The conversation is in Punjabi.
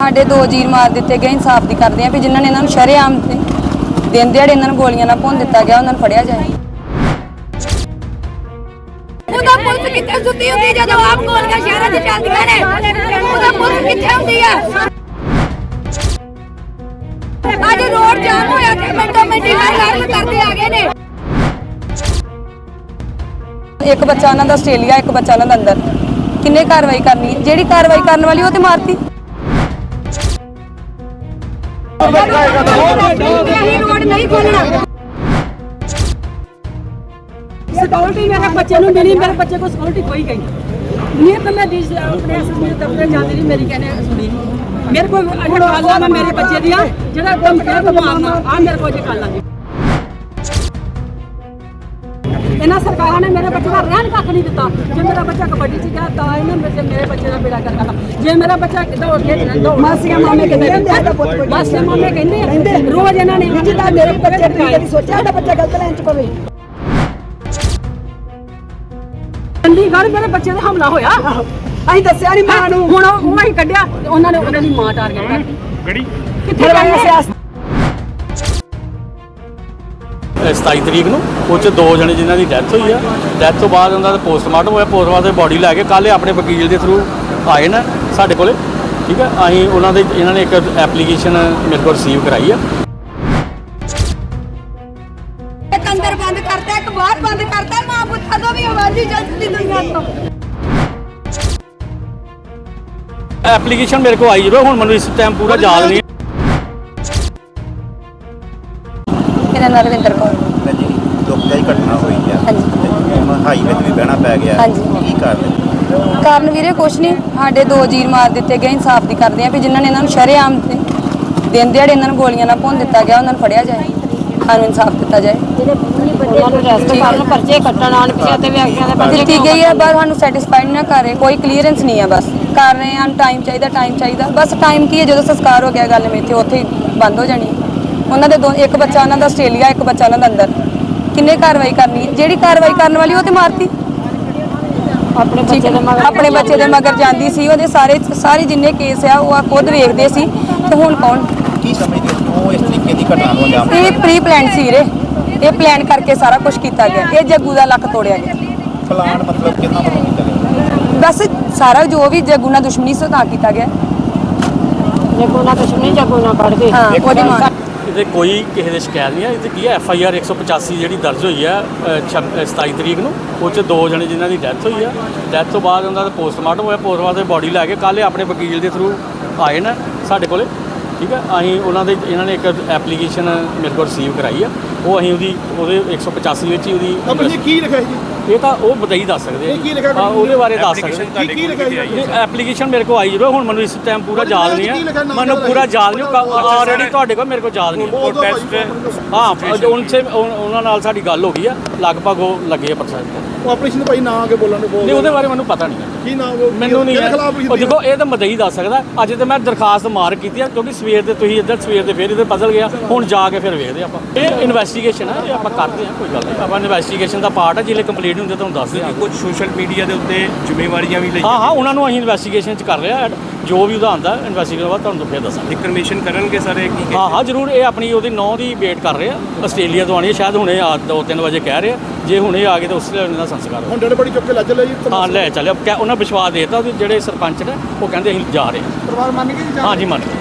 ਸਾਡੇ ਦੋ ਜੀਰ ਮਾਰ ਦਿੱਤੇ ਗਏ ਇਨਸਾਫ ਦੀ ਕਰਦੇ ਆ ਵੀ ਜਿਨ੍ਹਾਂ ਨੇ ਇਹਨਾਂ ਨੂੰ ਸ਼ਰੇਆਮ ਤੇ ਦਿਨ ਦਿਹਾੜੇ ਇਹਨਾਂ ਨੂੰ ਗੋਲੀਆਂ ਨਾਲ ਭੁੰਨ ਦਿੱਤਾ ਗਿਆ ਉਹਨਾਂ ਨੂੰ ਫੜਿਆ ਜਾਏ। ਉਹਦਾ ਪੁਲਿਸ ਕਿੱਥੇ ਸੁੱਤੀ ਹੁੰਦੀ ਜਦੋਂ ਆਪ ਗੋਲੀਆਂ ਸ਼ਹਿਰਾਂ 'ਚ ਚੱਲਦੀਆਂ ਨੇ? ਉਹਦਾ ਪੁਲਿਸ ਕਿੱਥੇ ਹੁੰਦੀ ਆ? ਅੱਜ ਰੋਡ ਜਾਮ ਹੋਇਆ ਤੇ ਮਿੰਟੋ ਮਿੰਟੀ ਨਾਲ ਕਰਦੇ ਆ ਗਏ ਨੇ। ਇੱਕ ਬੱਚਾ ਉਹਨਾਂ ਦਾ ਆਸਟ੍ਰੇਲੀਆ ਇੱਕ ਬੱਚਾ ਉਹਨਾਂ ਦਾ ਅੰਦਰ। ਕਿੰਨੇ ਕਾਰਵਾਈ ਕਰਨੀ? ਜਿਹੜੀ ਕਾਰਵਾਈ ਕਰਨ ਵਾਲੀ ਉਹ ਤੇ ਮਾਰਤੀ। ਅਸੀਂ ਰੋਡ ਨਹੀਂ ਖੋਲਣਾ सिक्योरिटी मेरे बच्चे ਨੂੰ ਮਿਲੀ ਮੇਰੇ ਬੱਚੇ ਕੋ ਸਿਕਿਉਰਿਟੀ ਕੋਈ ਗਈ ਨਹੀਂ ਤਾਂ ਮੈਂ ਡੀਸ ਆਪਣੇ ਐਸਐਸਪੀ ਦਫ਼ਤਰ ਜਾਂਦੀ ਨਹੀਂ ਮੇਰੀ ਕਹਿੰਦੇ ਸੁਣੀ ਮੇਰੇ ਕੋਲ ਅਜੇ ਕਾਲਾਂ ਮੈਂ ਮੇਰੇ ਬੱਚੇ ਦੀਆਂ ਜਿਹੜਾ ਦਮ ਕਹਿ ਕੋ ਮਾਰਨਾ ਆ ਮੇਰੇ ਕੋਲ ਜੇ ਕਾਲਾਂ ਜੀ ਇਹਨਾਂ ਸਰਕਾਰਾਂ ਨੇ ਮੇਰੇ ਬੱਚੇ ਦਾ ਰਹਿਣ ਕੱਖ ਨਹੀਂ ਦਿੱਤਾ। ਜੇ ਮੇਰਾ ਬੱਚਾ ਕਬੱਡੀ 'ਚ ਗਿਆ ਤਾਂ ਇਹਨਾਂ ਮੇਰੇ ਮੇਰੇ ਬੱਚੇ ਦਾ ਬੇੜਾ ਕਰ ਜੇ ਮੇਰਾ ਬੱਚਾ ਦੌੜ ਕੇ ਦੌੜ ਮਾਸੀਆਂ ਮਾਮੇ ਕਹਿੰਦੇ ਮਾਸੀਆਂ ਮਾਮੇ ਕਹਿੰਦੇ ਆ, ਰੋਜ਼ ਇਹਨਾਂ ਨੇ ਜਿੱਦਾਂ ਮੇਰੇ ਬੱਚੇ ਨੇ ਕਦੀ ਸੋਚਿਆ ਸਾਡਾ ਬੱਚਾ ਗਲਤ ਲਾਈਨ 'ਚ ਪਵੇ? ਚੰਡੀਗੜ੍ਹ ਮੇਰੇ ਬੱਚੇ ਤੇ ਹਮਲਾ ਹੋਇਆ। ਅਸੀਂ ਦੱਸਿਆ ਨਹੀਂ ਮਾਂ ਨੂੰ। ਹੁਣ ਉਹ ਅਸੀਂ ਕੱਢਿਆ ਉਹਨਾਂ ਨੇ ਉਹਨਾਂ ਦੀ ਮਾਂ ਟਾਰਗੇਟ ਕਰਤੀ। ਕਿਹੜੀ ਕਿੱਥੇ ਗਏ ਸਿਆਸਤ 27 ਤਰੀਕ ਨੂੰ ਉਹ 'ਚ ਦੋ ਜਣੇ ਜਿਨ੍ਹਾਂ ਦੀ ਡੈਥ ਹੋਈ ਆ। ਡੈਥ ਤੋਂ ਬਾਅਦ ਉਹਨਾਂ ਦਾ ਪੋਸਟਮਾਰਟਮ ਹੋਇਆ ਪੋਸਟਮਾਰਟਮ ਬੋਡੀ ਲੈ ਕੇ ਕੱਲ੍ਹ ਆਪਣੇ ਵਕੀਲ ਦੇ ਥਰੂ ਆਏ ਨਾ ਸਾਡੇ ਕੋਲੇ ਠੀਕ ਹੈ ਅਸੀਂ ਉਹਨਾਂ ਦੇ ਇਹਨਾਂ ਨੇ ਇੱਕ ਐਪਲੀਕੇਸ਼ਨ ਮੇਰੇ ਕੋਲ ਰਿਸੀਵ ਕਰਾਈ ਆ। ਇੱਕ ਅੰਦਰ ਬੰਦ ਕਰਤਾ ਇੱਕ ਬਾਹਰ ਬੰਦ ਕਰਤਾ ਮਾਂ ਪੁੱਤਾਂ ਤੋਂ ਵੀ ਆਵਾਜ਼ੀ ਚੱਲਦੀ ਦੁਨੀਆ ਤੋਂ ਐਪਲੀਕੇਸ਼ਨ ਮੇਰੇ ਕੋਲ ਆਈ ਜਦੋਂ ਹੁਣ ਮੈਨੂੰ ਇਸ ਟਾਈਮ ਪੂਰਾ ਯਾਦ ਨਹੀਂ। ਇਹਨਾਂ ਨਾਲ ਰਵਿੰਦਰ ਕੌਰ ਜੀ ਦੁਖਦਾਈ ਘਟਨਾ ਹੋਈ ਆ ਹਾਂਜੀ। ਹਾਈਵੇ ਤੇ ਵੀ ਬਹਿਣਾ ਪੈ ਗਿਆ ਹਾਂਜੀ। ਕੀ ਕਾਰਨ ਕਾਰਨ ਵੀਰੇ ਕੁਛ ਨਹੀਂ ਸਾਡੇ ਦੋ ਜੀਰ ਮਾਰ ਦਿੱਤੇ ਗਏ ਇਨਸਾਫ ਦੀ ਕਰਦੇ ਆ ਵੀ ਜਿਨ੍ਹਾਂ ਨੇ ਇਹਨਾਂ ਨੂੰ ਸ਼ਰੇਆਮ ਤੇ ਦਿਨ ਦਿਹਾੜੇ ਇਹਨਾਂ ਨੂੰ ਗੋਲੀਆਂ ਨਾਲ ਭੁੰਨ ਦਿੱਤਾ ਗਿਆ ਉਹਨਾਂ ਨੂੰ ਫੜਿਆ ਜਾਏ ਸਾਨੂੰ ਇਨਸਾਫ ਦਿੱਤਾ ਜਾਏ ਉਹਨਾਂ ਨੂੰ ਰੈਸਟ ਕਰਨ ਪਰਚੇ ਕੱਟਣ ਆਣ ਪਿਛੇ ਤੇ ਵਿਅਕਤੀਆਂ ਦੇ ਦਿੱਤੀ ਗਈ ਹੈ ਬਸ ਸਾਨੂੰ ਸੈਟੀਸਫਾਈਡ ਨਾ ਕਰ ਰਹੇ ਕੋਈ ਕਲੀਅਰੈਂਸ ਨਹੀਂ ਹੈ ਬਸ ਕਰ ਰਹੇ ਹਨ ਟਾਈਮ ਚਾਹੀਦਾ ਟਾਈਮ ਚਾਹੀਦਾ ਬਸ ਟਾਈਮ ਕੀ ਹੈ ਜਦੋਂ ਸੰਸਕਾਰ ਹੋ ਗਿਆ ਗੱਲ ਮੇਥੇ ਉੱਥੇ ਹੀ ਬੰਦ ਹੋ ਜਾਣੀ ਹੈ। ਉਹਨਾਂ ਦੇ ਦੋ ਇੱਕ ਬੱਚਾ ਉਹਨਾਂ ਦਾ ਆਸਟ੍ਰੇਲੀਆ ਇੱਕ ਬੱਚਾ ਉਹਨਾਂ ਦਾ ਅੰਦਰ। ਕਿੰਨੇ ਕਾਰਵਾਈ ਕਰਨੀ? ਹੈ? ਜਿਹੜੀ ਕਾਰਵਾਈ ਕਰਨ ਵਾਲੀ ਉਹ ਤੇ ਮਾਰਤੀ। ਆਪਣੇ ਬੱਚੇ ਦੇ ਮਗਰ ਆਪਣੇ ਬੱਚੇ ਦੇ ਮਗਰ ਜਾਂਦੀ ਸੀ। ਉਹਦੇ ਸਾਰੇ ਸਾਰੇ ਜਿੰਨੇ ਕੇਸ ਆ ਉਹ ਆ ਖੁਦ ਵੇਖਦੇ ਸੀ। ਤੇ ਹੁਣ ਕੌਣ? ਕੀ ਸਮਝਦੇ ਹੋ? ਕਿਉਂ ਇਸ ਤਰੀਕੇ ਦੀ ਘਟਨਾ ਨੂੰ ਅੰਜਾਮ ਇਹ ਪ੍ਰੀ ਪਲਾਨ ਸੀ ਰੇ ਇਹ ਪਲਾਨ ਕਰਕੇ ਸਾਰਾ ਕੁਝ ਕੀਤਾ ਗਿਆ। ਇਹ ਜੱਗੂ ਦਾ ਲੱਕ ਤੋੜਿਆ ਗਿਆ। ਪਲਾਨ ਮਤਲਬ ਕਿੰਨਾ ਵੱਲੋਂ ਕੀਤਾ ਗਿਆ? ਬਸ ਸਾਰਾ ਜੋ ਵੀ ਜੱਗੂ ਨਾਲ ਦੁਸ਼ਮਣੀ ਸੀ ਤਾਂ ਕੀਤਾ ਗਿਆ। ਜੇ ਕੋਈ ਨਾ ਦੁਸ਼ਮਣੀ ਜਾਂ ਕੋਈ ਨਾ ਕੱਢ ਦੇ ਹਾਂ ਉਹਦੀ ਮਾਂ। ਇਹਦੇ ਕੋਈ ਕਿਸੇ ਦੇ ਸ਼ਿਕਾਇਤ ਨਹੀਂ ਹੈ ਇਹ ਤੇ ਕੀ ਹੈ ਐਫ ਆਈ ਆਰ 185 ਜਿਹੜੀ ਦਰਜ ਹੋਈ ਹੈ ਅ, ਛਬ- ਅ, 27 ਤਰੀਕ ਨੂੰ ਉਹ 'ਚ ਦੋ ਜਣੇ ਜਿਨ੍ਹਾਂ ਦੀ ਡੈਥ ਹੋਈ ਹੈ ਡੈਥ ਤੋਂ ਬਾਅਦ ਉਹਨਾਂ ਦਾ ਪੋਸਟਮਾਰਟਮ ਹੋਇਆ ਪੋਸਟਮਾਰਟਮ ਦੀ ਬੋਡੀ ਲੈ ਕੇ ਕੱਲ੍ਹ ਇਹ ਆਪਣੇ ਵਕੀਲ ਦੇ ਥਰੂ ਆਏ ਨੇ ਸਾਡੇ ਕੋਲੇ। ਠੀਕ ਹੈ ਅਸੀਂ ਉਹਨਾਂ ਦੇ ਇਹਨਾਂ ਨੇ ਇੱਕ ਐਪਲੀਕੇਸ਼ਨ ਮੇਰੇ ਕੋਲ ਰਿਸੀਵ ਕਰਾਈ ਆ। ਉਹ ਅਸੀਂ ਉਹਦੀ ਉਹਦੇ 185 ਵਿੱਚ ਹੀ ਉਹਦੀ ਕੰਪਨੀ ਕੀ ਲਿਖਿਆ ਜੀ? ਇਹ ਤਾਂ ਉਹ ਬਤਾਈ ਦੱਸ ਸਕਦੇ ਆ ਇਹ ਕੀ ਲਿਖਿਆ ਹਾਂ, ਉਹਦੇ ਬਾਰੇ ਦੱਸ ਸਕਦੇ ਕੀ ਕੀ ਲਿਖਿਆ ਜੀ? ਇਹ ਐਪਲੀਕੇਸ਼ਨ ਮੇਰੇ ਕੋਲ ਆਈ ਜਦੋਂ ਹੁਣ ਮੈਨੂੰ ਇਸ ਟਾਈਮ ਪੂਰਾ ਯਾਦ ਨਹੀਂ ਹੈ। ਮੈਨੂੰ ਪੂਰਾ ਜੀ? ਯਾਦ ਨਹੀਂ ਆਲਰੇਡੀ ਤੁਹਾਡੇ ਕੋਲ ਮੇਰੇ ਕੋਲ ਯਾਦ ਨਹੀਂ ਹੈ। ਹਾਂ ਉਹਨਾਂ ਸੇ ਉਹਨਾਂ ਨਾਲ ਸਾਡੀ ਗੱਲ ਹੋ ਗਈ ਆ। ਲਗਭਗ ਉਹ ਲੱਗੇ ਆ ਪ੍ਰੋਸੈਸ ਉਹ ਆਪਰੇਸ਼ਨ ਭਾਈ ਨਾ ਆਗੇ ਬੋਲਣ ਨੂੰ ਬੋਲ ਨਹੀਂ ਉਹਦੇ ਬਾਰੇ ਮੈਨੂੰ ਪਤਾ ਨਹੀਂ ਕੀ ਨਾਮ ਉਹ? ਮੈਨੂੰ ਨਹੀਂ ਉਹ ਦੇਖੋ ਇਹ ਤਾਂ ਮਦਈ ਦੱਸ ਸਕਦਾ। ਅੱਜ ਤੇ ਮੈਂ ਦਰਖਾਸਤ ਮਾਰ ਕੀਤੀ ਆ ਕਿਉਂਕਿ ਸਵੇਰ ਦੇ ਤੁਸੀਂ ਇੱਧਰ ਸਵੇਰ ਦੇ ਫੇਰ ਇੱਧਰ ਬਦਲ ਗਿਆ ਹੁਣ ਜਾ ਕੇ ਫਿਰ ਵੇਖਦੇ ਆਪਾਂ। ਇਹ ਇਨਵੈਸਟੀਗੇਸ਼ਨ ਹੈ ਆਪਾਂ ਕਰਦੇ ਆ ਕੋਈ ਗੱਲ ਨਹੀਂ। ਆਪਾਂ ਇਨਵੈਸਟੀਗੇਸ਼ਨ ਦਾ ਪਾਰਟ ਹੈ ਜਿਹੜੇ ਕੰਪਲੀਟ ਹੁੰਦੇ ਤੁਹਾਨੂੰ ਦੱਸ ਦਿਆਂਗੇ। ਕੁਝ ਸੋਸ਼ਲ ਮੀਡੀਆ ਦੇ ਉੱਤੇ ਜ਼ਿੰਮੇਵਾਰੀਆਂ ਵੀ ਲਈ ਹਾਂ ਹਾਂ ਉਹਨਾਂ ਨੂੰ ਅਸੀਂ ਇਨਵੈਸਟੀਗੇਸ਼ਨ ਚ ਕਰ ਰਿਹਾ ਜੋ ਵੀ ਉਹਦਾ ਆਂਦਾ ਇਨਵੈਸਟੀਗੇਸ਼ਨ ਬਾਅਦ ਤੁਹਾਨੂੰ ਫਿਰ ਦੱਸਾਂਗੇ। ਇਨਫੋਰਮੇਸ਼ਨ ਕਰਨਗੇ ਸਾਰੇ ਕੀ ਹਾਂ ਹਾਂ ਜ਼ਰੂਰ ਇਹ ਆਪਣੀ ਉਹਦੀ ਨੌ ਦੀ ਵੇਟ ਕਰ ਰਹੇ ਆ ਆਸਟ੍ਰੇਲੀਆ ਤੋਂ ਆਣੀ ਹੈ ਸ਼ਾਇਦ ਹੁਣੇ ਆ 2-3 ਵਜੇ ਕਹਿ ਰਹੇ ਆ। ਜੇ ਹੁਣੇ ਆ ਗਏ ਤਾਂ ਉਸ ਦਾ ਸੰਸਕਾਰ। ਹੁਣ ਡੜ ਬੜੀ ਚੁੱਕ ਕੇ ਲੱਜ ਲਈ ਹਾਂ ਲੈ ਚੱਲਿਆ। ਉਹਨਾਂ ਵਿਸ਼ਵਾਸ ਦੇਤਾ ਜਿਹੜੇ ਸਰਪੰਚ ਨੇ ਉਹ ਕਹਿੰਦੇ ਅਸੀਂ ਜਾ ਰਹੇ ਹਾਂ। ਪਰਿਵਾਰ ਮੰਨ ਗਏ ਹਾਂ ਜੀ ਮੰਨ ਗਏ।